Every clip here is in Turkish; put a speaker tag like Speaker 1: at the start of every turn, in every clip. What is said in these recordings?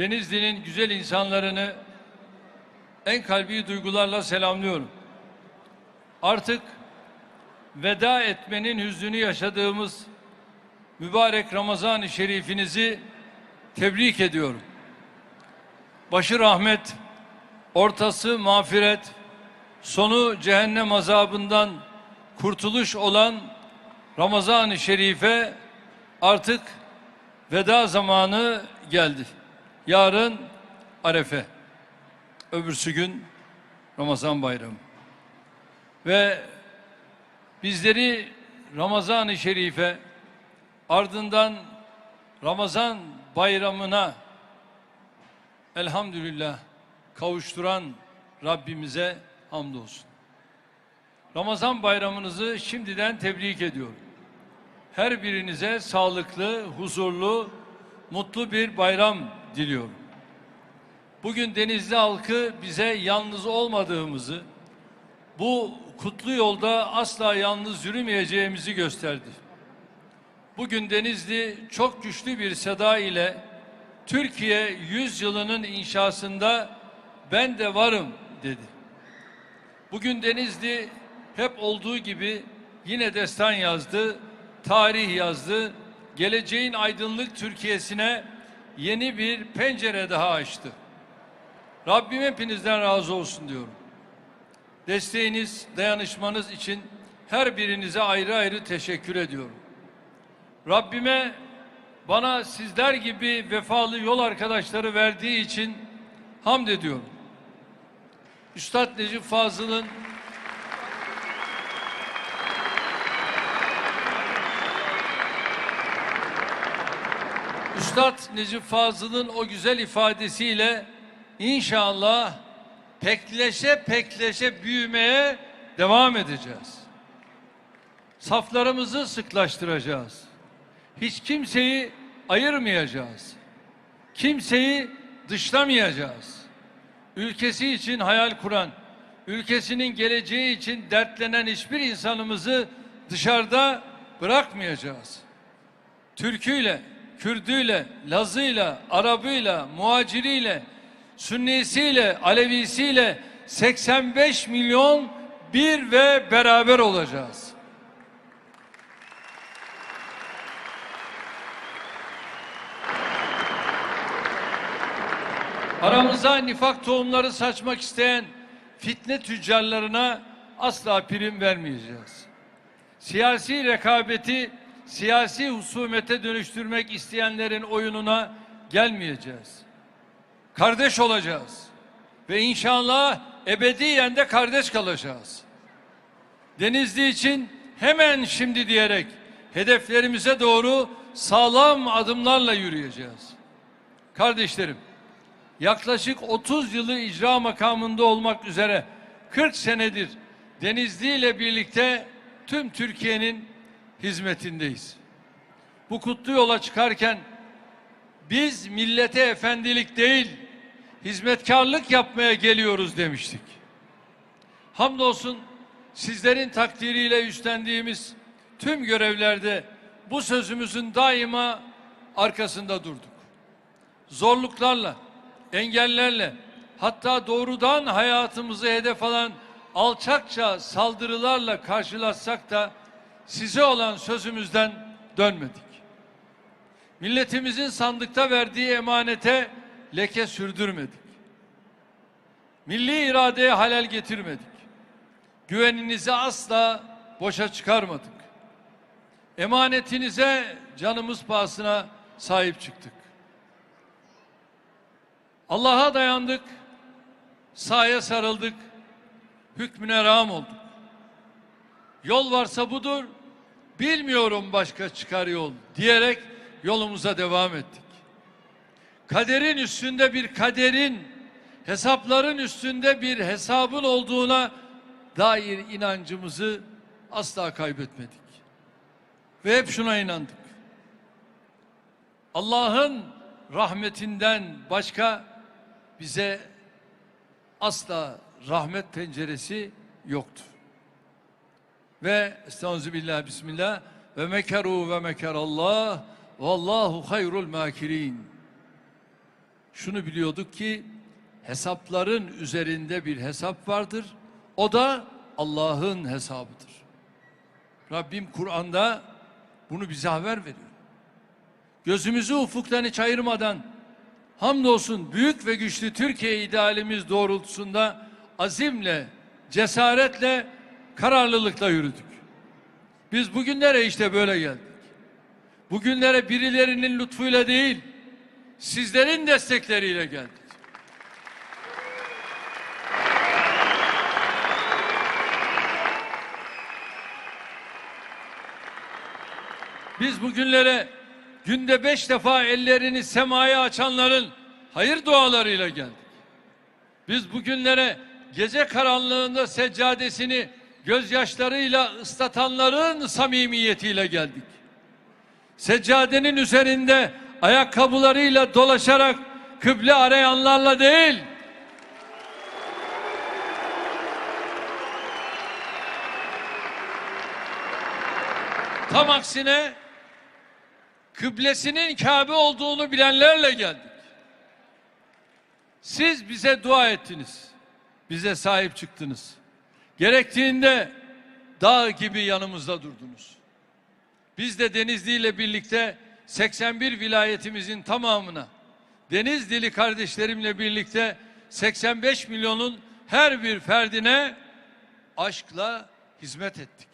Speaker 1: Denizli'nin güzel insanlarını en kalbi duygularla selamlıyorum. Artık veda etmenin hüznünü yaşadığımız mübarek Ramazan-ı Şerifinizi tebrik ediyorum. Başı rahmet, ortası mağfiret, sonu cehennem azabından kurtuluş olan Ramazan-ı Şerif'e artık veda zamanı geldi. Yarın Arefe, öbürsü gün Ramazan Bayramı. Ve bizleri Ramazan-ı Şerif'e ardından Ramazan Bayramı'na elhamdülillah kavuşturan Rabbimize hamdolsun. Ramazan bayramınızı şimdiden tebrik ediyorum. Her birinize sağlıklı, huzurlu, mutlu bir bayram diliyorum. Bugün Denizli halkı bize yalnız olmadığımızı, bu kutlu yolda asla yalnız yürümeyeceğimizi gösterdi. Bugün Denizli çok güçlü bir seda ile Türkiye 100 yılının inşasında ben de varım dedi. Bugün Denizli hep olduğu gibi yine destan yazdı, tarih yazdı. Geleceğin aydınlık Türkiye'sine yeni bir pencere daha açtı. Rabbim hepinizden razı olsun diyorum. Desteğiniz, dayanışmanız için her birinize ayrı ayrı teşekkür ediyorum. Rabbime bana sizler gibi vefalı yol arkadaşları verdiği için hamd ediyorum. Üstad Necip Fazıl'ın Üstad Necip Fazıl'ın o güzel ifadesiyle inşallah pekleşe pekleşe büyümeye devam edeceğiz. Saflarımızı sıklaştıracağız. Hiç kimseyi ayırmayacağız. Kimseyi dışlamayacağız. Ülkesi için hayal kuran, ülkesinin geleceği için dertlenen hiçbir insanımızı dışarıda bırakmayacağız. Türküyle, Kürdüyle, Lazıyla, Arabıyla, Muhaciriyle, Sünnisiyle, Alevisiyle 85 milyon bir ve beraber olacağız. Aramıza nifak tohumları saçmak isteyen fitne tüccarlarına asla prim vermeyeceğiz. Siyasi rekabeti siyasi husumete dönüştürmek isteyenlerin oyununa gelmeyeceğiz. Kardeş olacağız ve inşallah ebediyen de kardeş kalacağız. Denizli için hemen şimdi diyerek hedeflerimize doğru sağlam adımlarla yürüyeceğiz. Kardeşlerim, yaklaşık 30 yılı icra makamında olmak üzere 40 senedir Denizli ile birlikte tüm Türkiye'nin hizmetindeyiz. Bu kutlu yola çıkarken biz millete efendilik değil, hizmetkarlık yapmaya geliyoruz demiştik. Hamdolsun sizlerin takdiriyle üstlendiğimiz tüm görevlerde bu sözümüzün daima arkasında durduk. Zorluklarla, engellerle, hatta doğrudan hayatımızı hedef alan alçakça saldırılarla karşılaşsak da size olan sözümüzden dönmedik. Milletimizin sandıkta verdiği emanete leke sürdürmedik. Milli iradeye halel getirmedik. Güveninizi asla boşa çıkarmadık. Emanetinize canımız pahasına sahip çıktık. Allah'a dayandık, sahaya sarıldık, hükmüne rağm olduk. Yol varsa budur, bilmiyorum başka çıkar yol diyerek yolumuza devam ettik. Kaderin üstünde bir kaderin, hesapların üstünde bir hesabın olduğuna dair inancımızı asla kaybetmedik. Ve hep şuna inandık. Allah'ın rahmetinden başka bize asla rahmet penceresi yoktur. Ve estağfirullah bismillah ve mekeru ve mekerallah vallahu hayrul makirin. şunu biliyorduk ki hesapların üzerinde bir hesap vardır. O da Allah'ın hesabıdır. Rabbim Kur'an'da bunu bize haber veriyor. Gözümüzü ufuktan hiç ayırmadan hamdolsun büyük ve güçlü Türkiye idealimiz doğrultusunda azimle, cesaretle, kararlılıkla yürüdük. Biz bugünlere işte böyle geldik. Bugünlere birilerinin lütfuyla değil, sizlerin destekleriyle geldik. Biz bugünlere günde beş defa ellerini semaya açanların hayır dualarıyla geldik. Biz bugünlere gece karanlığında seccadesini gözyaşlarıyla ıslatanların samimiyetiyle geldik. Seccadenin üzerinde ayakkabılarıyla dolaşarak kıble arayanlarla değil, tam aksine kıblesinin Kabe olduğunu bilenlerle geldik. Siz bize dua ettiniz. Bize sahip çıktınız. Gerektiğinde dağ gibi yanımızda durdunuz. Biz de Denizli ile birlikte 81 vilayetimizin tamamına Denizlili kardeşlerimle birlikte 85 milyonun her bir ferdine aşkla hizmet ettik.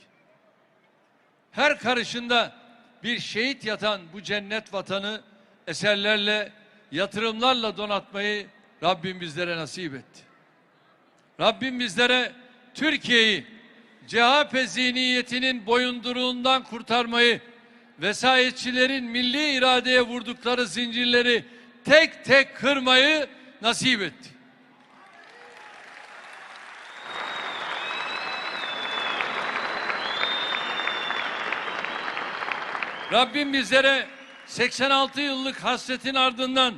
Speaker 1: Her karışında bir şehit yatan bu cennet vatanı eserlerle, yatırımlarla donatmayı Rabbim bizlere nasip etti. Rabbim bizlere Türkiye'yi CHP zihniyetinin boyunduruğundan kurtarmayı, vesayetçilerin milli iradeye vurdukları zincirleri tek tek kırmayı nasip etti. Rabbim bizlere 86 yıllık hasretin ardından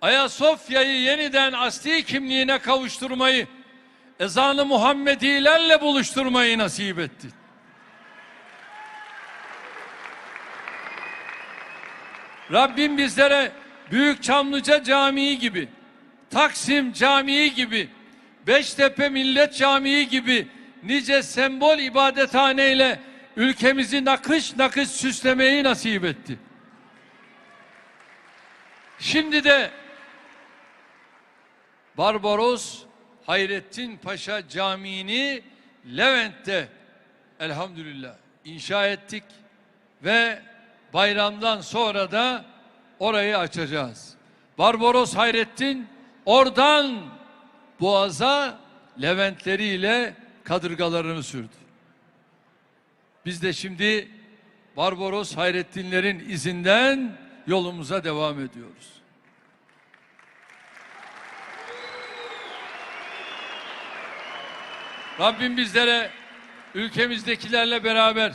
Speaker 1: Ayasofya'yı yeniden asli kimliğine kavuşturmayı, ezanı Muhammedilerle buluşturmayı nasip etti. Rabbim bizlere Büyük Çamlıca Camii gibi, Taksim Camii gibi, Beştepe Millet Camii gibi nice sembol ibadethaneyle ülkemizi nakış nakış süslemeyi nasip etti. Şimdi de Barbaros Hayrettin Paşa Camii'ni Levent'te elhamdülillah inşa ettik ve bayramdan sonra da orayı açacağız. Barbaros Hayrettin oradan Boğaz'a Leventleriyle kadırgalarını sürdü. Biz de şimdi Barbaros Hayrettinlerin izinden yolumuza devam ediyoruz. Rabbim bizlere ülkemizdekilerle beraber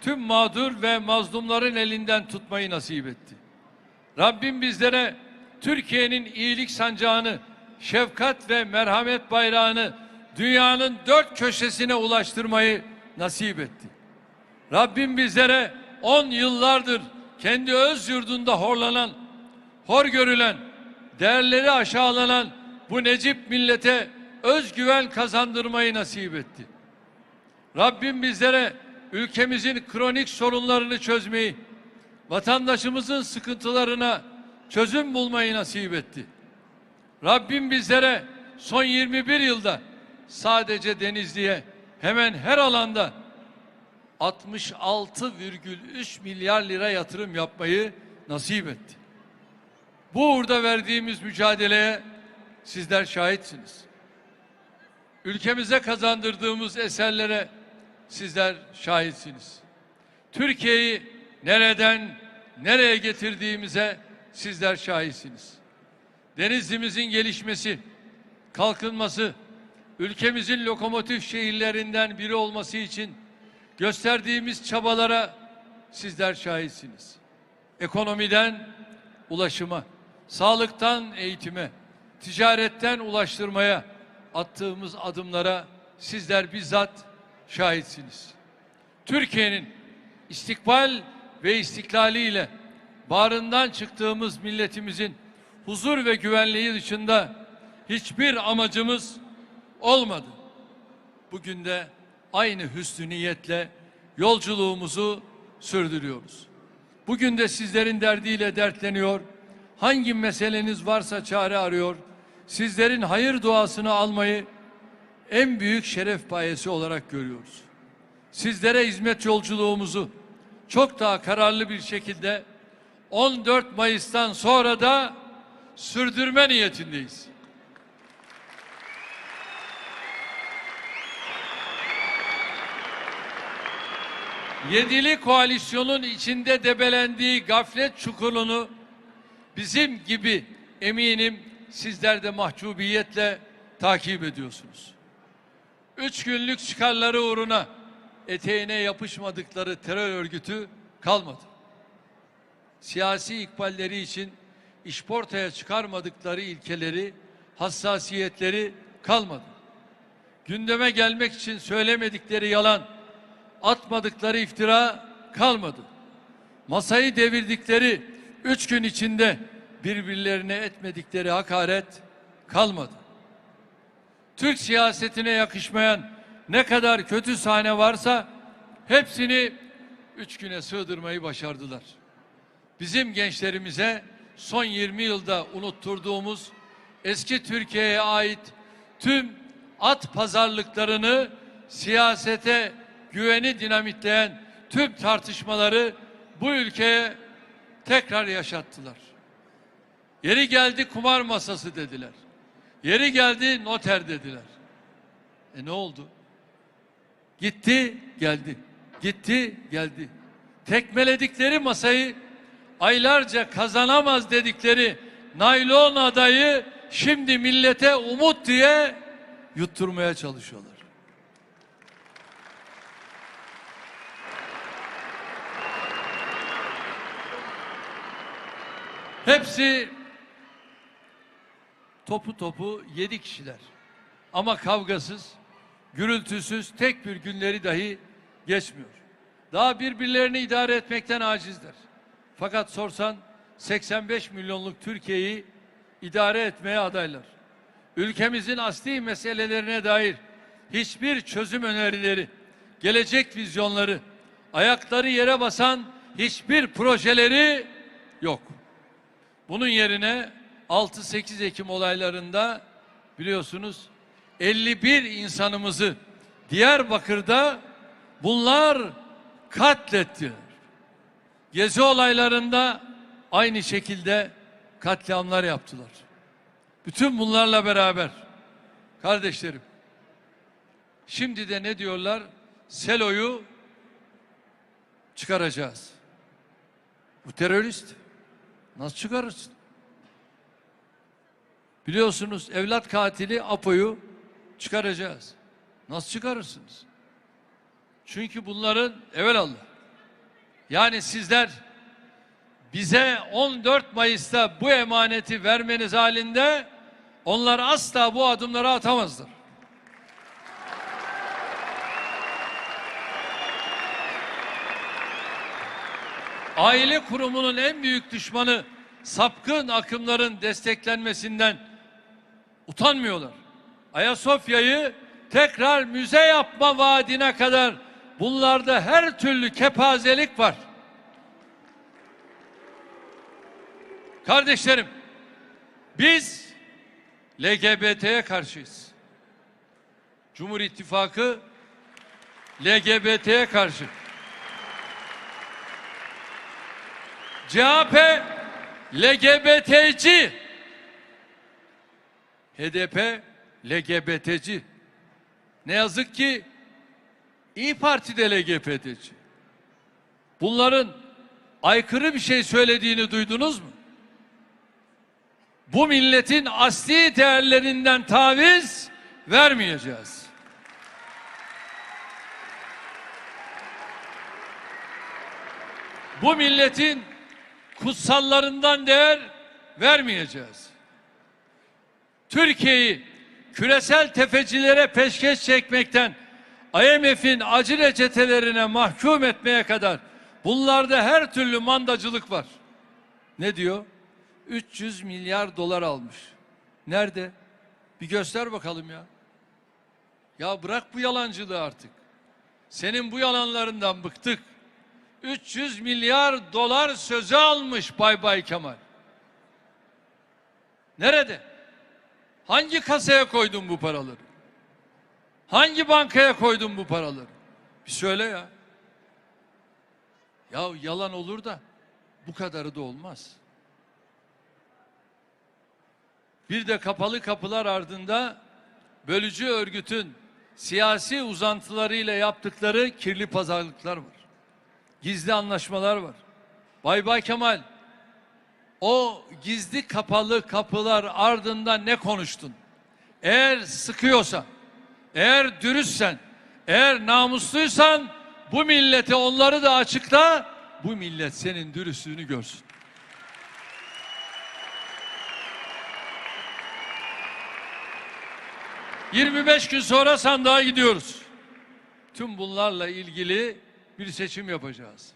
Speaker 1: tüm mağdur ve mazlumların elinden tutmayı nasip etti. Rabbim bizlere Türkiye'nin iyilik sancağını, şefkat ve merhamet bayrağını dünyanın dört köşesine ulaştırmayı nasip etti. Rabbim bizlere on yıllardır kendi öz yurdunda horlanan, hor görülen, değerleri aşağılanan bu Necip millete özgüven kazandırmayı nasip etti. Rabbim bizlere ülkemizin kronik sorunlarını çözmeyi, vatandaşımızın sıkıntılarına çözüm bulmayı nasip etti. Rabbim bizlere son 21 yılda sadece Denizli'ye hemen her alanda 66,3 milyar lira yatırım yapmayı nasip etti. Bu uğurda verdiğimiz mücadeleye sizler şahitsiniz. Ülkemize kazandırdığımız eserlere sizler şahitsiniz. Türkiye'yi nereden nereye getirdiğimize sizler şahitsiniz. Denizlimizin gelişmesi, kalkınması, ülkemizin lokomotif şehirlerinden biri olması için gösterdiğimiz çabalara sizler şahitsiniz. Ekonomiden ulaşıma, sağlıktan eğitime, ticaretten ulaştırmaya attığımız adımlara sizler bizzat şahitsiniz. Türkiye'nin istikbal ve istiklaliyle bağrından çıktığımız milletimizin huzur ve güvenliği dışında hiçbir amacımız olmadı. Bugün de aynı hüsnü niyetle yolculuğumuzu sürdürüyoruz. Bugün de sizlerin derdiyle dertleniyor, hangi meseleniz varsa çare arıyor, sizlerin hayır duasını almayı en büyük şeref payesi olarak görüyoruz. Sizlere hizmet yolculuğumuzu çok daha kararlı bir şekilde 14 Mayıs'tan sonra da sürdürme niyetindeyiz. Yedili koalisyonun içinde debelendiği gaflet çukurunu bizim gibi eminim sizler de mahcubiyetle takip ediyorsunuz. Üç günlük çıkarları uğruna eteğine yapışmadıkları terör örgütü kalmadı. Siyasi ikballeri için işportaya çıkarmadıkları ilkeleri, hassasiyetleri kalmadı. Gündeme gelmek için söylemedikleri yalan, atmadıkları iftira kalmadı. Masayı devirdikleri üç gün içinde birbirlerine etmedikleri hakaret kalmadı. Türk siyasetine yakışmayan ne kadar kötü sahne varsa hepsini üç güne sığdırmayı başardılar. Bizim gençlerimize son 20 yılda unutturduğumuz eski Türkiye'ye ait tüm at pazarlıklarını siyasete güveni dinamitleyen tüm tartışmaları bu ülkeye tekrar yaşattılar. Yeri geldi kumar masası dediler. Yeri geldi noter dediler. E ne oldu? Gitti, geldi. Gitti, geldi. Tekmeledikleri masayı aylarca kazanamaz dedikleri naylon adayı şimdi millete umut diye yutturmaya çalışıyorlar. Hepsi topu topu yedi kişiler. Ama kavgasız, gürültüsüz tek bir günleri dahi geçmiyor. Daha birbirlerini idare etmekten acizler. Fakat sorsan 85 milyonluk Türkiye'yi idare etmeye adaylar. Ülkemizin asli meselelerine dair hiçbir çözüm önerileri, gelecek vizyonları, ayakları yere basan hiçbir projeleri yok. Bunun yerine 6-8 Ekim olaylarında biliyorsunuz 51 insanımızı Diyarbakır'da bunlar katlettiler. Gezi olaylarında aynı şekilde katliamlar yaptılar. Bütün bunlarla beraber kardeşlerim şimdi de ne diyorlar? Selo'yu çıkaracağız. Bu terörist. Nasıl çıkarırsın? Biliyorsunuz evlat katili Apo'yu çıkaracağız. Nasıl çıkarırsınız? Çünkü bunların evelallah. Yani sizler bize 14 Mayıs'ta bu emaneti vermeniz halinde onlar asla bu adımları atamazlar. Aile kurumunun en büyük düşmanı sapkın akımların desteklenmesinden utanmıyorlar. Ayasofya'yı tekrar müze yapma vaadine kadar bunlarda her türlü kepazelik var. Kardeşlerim, biz LGBT'ye karşıyız. Cumhur İttifakı LGBT'ye karşı. CHP LGBT'ci. HDP LGBT'ci. Ne yazık ki İyi Parti de LGBT'ci. Bunların aykırı bir şey söylediğini duydunuz mu? Bu milletin asli değerlerinden taviz vermeyeceğiz. Bu milletin kutsallarından değer vermeyeceğiz. Türkiye'yi küresel tefecilere peşkeş çekmekten IMF'in acı reçetelerine mahkum etmeye kadar bunlarda her türlü mandacılık var. Ne diyor? 300 milyar dolar almış. Nerede? Bir göster bakalım ya. Ya bırak bu yalancılığı artık. Senin bu yalanlarından bıktık. 300 milyar dolar sözü almış Bay Bay Kemal. Nerede? Hangi kasaya koydun bu paraları? Hangi bankaya koydun bu paraları? Bir söyle ya. Ya yalan olur da bu kadarı da olmaz. Bir de kapalı kapılar ardında bölücü örgütün siyasi uzantılarıyla yaptıkları kirli pazarlıklar var. Gizli anlaşmalar var. Bay Bay Kemal o gizli kapalı kapılar ardında ne konuştun? Eğer sıkıyorsa, eğer dürüstsen, eğer namusluysan bu millete onları da açıkla. Bu millet senin dürüstlüğünü görsün. ...25 gün sonra sandığa gidiyoruz. Tüm bunlarla ilgili bir seçim yapacağız.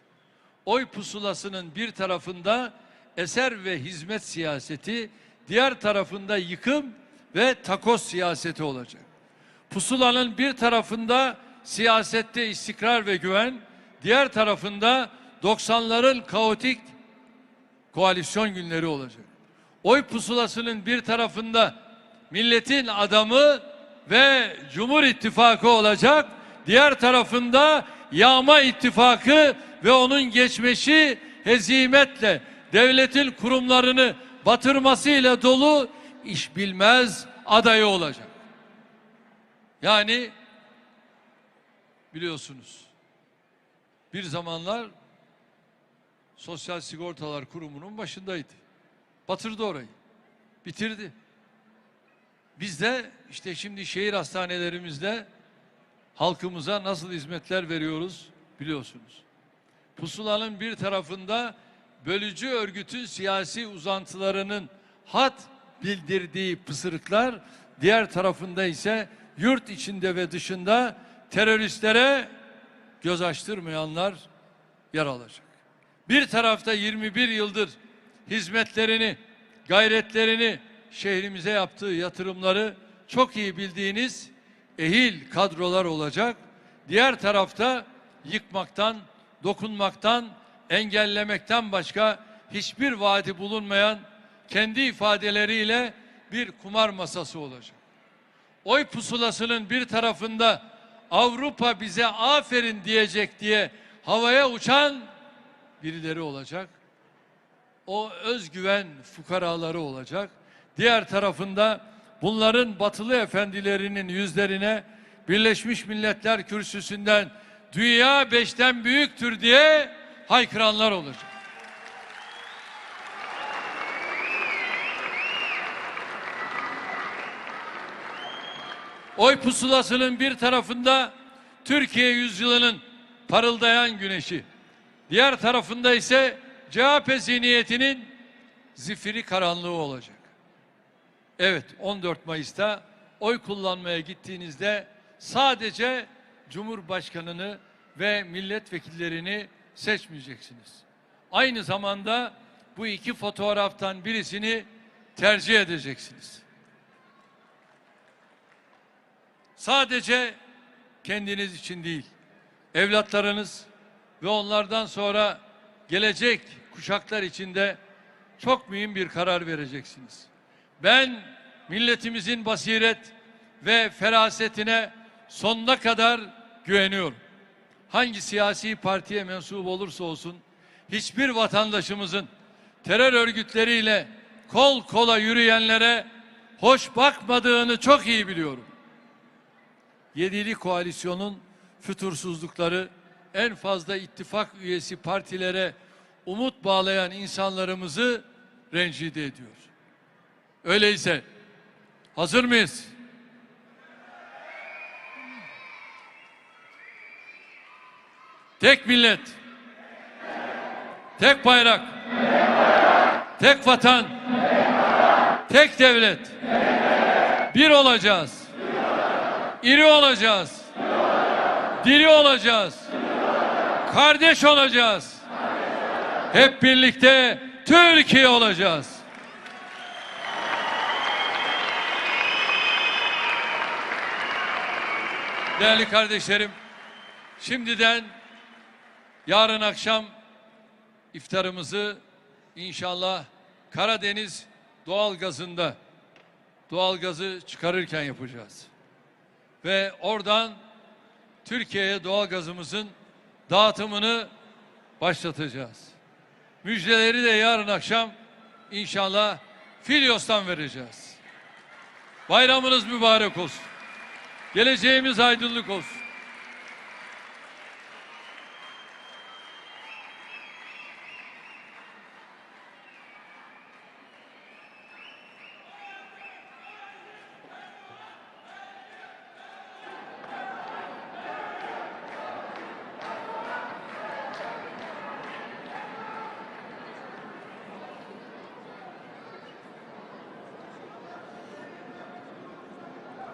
Speaker 1: Oy pusulasının bir tarafında eser ve hizmet siyaseti, diğer tarafında yıkım ve takoz siyaseti olacak. Pusulanın bir tarafında siyasette istikrar ve güven, diğer tarafında 90'ların kaotik koalisyon günleri olacak. Oy pusulasının bir tarafında milletin adamı ve Cumhur İttifakı olacak, diğer tarafında yağma ittifakı ve onun geçmişi hezimetle devletin kurumlarını batırmasıyla dolu iş bilmez adayı olacak. Yani biliyorsunuz bir zamanlar Sosyal Sigortalar Kurumu'nun başındaydı. Batırdı orayı. Bitirdi. Biz de işte şimdi şehir hastanelerimizde halkımıza nasıl hizmetler veriyoruz biliyorsunuz. Pusulanın bir tarafında bölücü örgütün siyasi uzantılarının hat bildirdiği pısırıklar, diğer tarafında ise yurt içinde ve dışında teröristlere göz açtırmayanlar yer alacak. Bir tarafta 21 yıldır hizmetlerini, gayretlerini, şehrimize yaptığı yatırımları çok iyi bildiğiniz ehil kadrolar olacak. Diğer tarafta yıkmaktan, dokunmaktan, engellemekten başka hiçbir vaadi bulunmayan kendi ifadeleriyle bir kumar masası olacak. Oy pusulasının bir tarafında Avrupa bize aferin diyecek diye havaya uçan birileri olacak. O özgüven fukaraları olacak. Diğer tarafında bunların batılı efendilerinin yüzlerine Birleşmiş Milletler kürsüsünden dünya beşten büyüktür diye haykıranlar olacak. Oy pusulasının bir tarafında Türkiye yüzyılının parıldayan güneşi, diğer tarafında ise CHP zihniyetinin zifiri karanlığı olacak. Evet 14 Mayıs'ta oy kullanmaya gittiğinizde sadece Cumhurbaşkanını ve milletvekillerini seçmeyeceksiniz. Aynı zamanda bu iki fotoğraftan birisini tercih edeceksiniz. Sadece kendiniz için değil, evlatlarınız ve onlardan sonra gelecek kuşaklar için de çok mühim bir karar vereceksiniz. Ben milletimizin basiret ve ferasetine sonuna kadar güveniyorum. Hangi siyasi partiye mensup olursa olsun hiçbir vatandaşımızın terör örgütleriyle kol kola yürüyenlere hoş bakmadığını çok iyi biliyorum. Yedili koalisyonun fütursuzlukları en fazla ittifak üyesi partilere umut bağlayan insanlarımızı rencide ediyor. Öyleyse hazır mıyız? Tek millet. Tek bayrak. Tek vatan. Tek devlet. Bir olacağız. İri olacağız. Diri olacağız. Kardeş olacağız. Hep birlikte Türkiye olacağız. Değerli kardeşlerim, şimdiden yarın akşam iftarımızı inşallah Karadeniz doğalgazında doğalgazı çıkarırken yapacağız. Ve oradan Türkiye'ye doğalgazımızın dağıtımını başlatacağız. Müjdeleri de yarın akşam inşallah Filyos'tan vereceğiz. Bayramınız mübarek olsun. Geleceğimiz aydınlık olsun.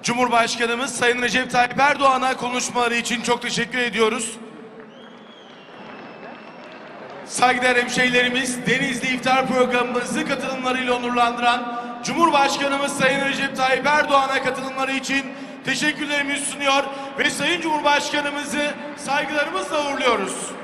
Speaker 2: Cumhurbaşkanımız Sayın Recep Tayyip Erdoğan'a konuşmaları için çok teşekkür ediyoruz. Saygıdeğer hemşehrilerimiz Denizli İftar programımızı katılımlarıyla onurlandıran Cumhurbaşkanımız Sayın Recep Tayyip Erdoğan'a katılımları için teşekkürlerimizi sunuyor ve Sayın Cumhurbaşkanımızı saygılarımızla uğurluyoruz.